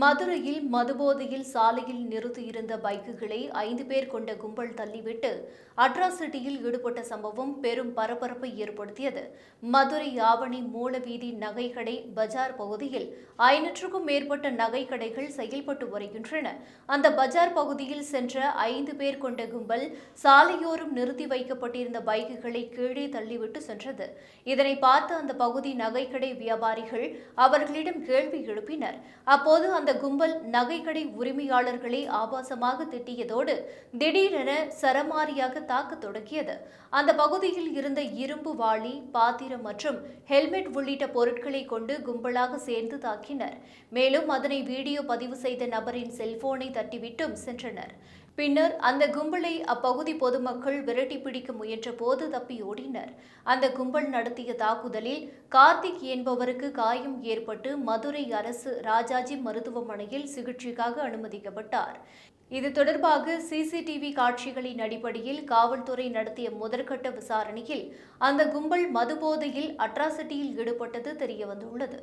மதுரையில் மதுபோதையில் சாலையில் நிறுத்தியிருந்த பைக்குகளை ஐந்து பேர் கொண்ட கும்பல் தள்ளிவிட்டு அட்ராசிட்டியில் ஈடுபட்ட சம்பவம் பெரும் பரபரப்பை ஏற்படுத்தியது. மதுரை ஆவணி மூலவீதி நகைக்கடை பஜார் பகுதியில் ஐநூற்றுக்கும் மேற்பட்ட நகைக்கடைகள் செயல்பட்டு வருகின்றன. அந்த பஜார் பகுதியில் சென்ற ஐந்து பேர் கொண்ட கும்பல் சாலையோரம் நிறுத்தி வைக்கப்பட்டிருந்த பைக்குகளை கீழே தள்ளிவிட்டு சென்றது. இதனை பார்த்த அந்த பகுதி நகைக்கடை வியாபாரிகள் அவர்களிடம் கேள்வி எழுப்பினர். அப்போது அந்த கும்பல் நகைக்கடை உரிமையாளர்களை ஆபாசமாக திட்டியதோடு திடீரென சரமாரியாக தாக்க தொடங்கியது அந்த பகுதியில் இருந்த இரும்பு வாளி பாத்திரம் மற்றும் ஹெல்மெட் உள்ளிட்ட பொருட்களை கொண்டு கும்பலாக சேர்ந்து தாக்கினர். மேலும் அதனை வீடியோ பதிவு செய்த நபரின் செல்போனை தட்டிவிட்டும் சென்றனர். பின்னர் அந்த கும்பலை அப்பகுதி பொதுமக்கள் விரட்டி பிடிக்க முயன்ற போது தப்பி ஓடினர். அந்த கும்பல் நடத்திய தாக்குதலில் கார்த்திக் என்பவருக்கு காயம் ஏற்பட்டு மதுரை அரசு ராஜாஜி மருத்துவமனையில் சிகிச்சைக்காக அனுமதிக்கப்பட்டார். இது தொடர்பாக சிசிடிவி காட்சிகளின் அடிப்படையில் காவல்துறை நடத்திய முதற்கட்ட விசாரணையில் அந்த கும்பல் மதுபோதையில் அட்ராசிட்டியில் ஈடுபட்டது தெரியவந்துள்ளது.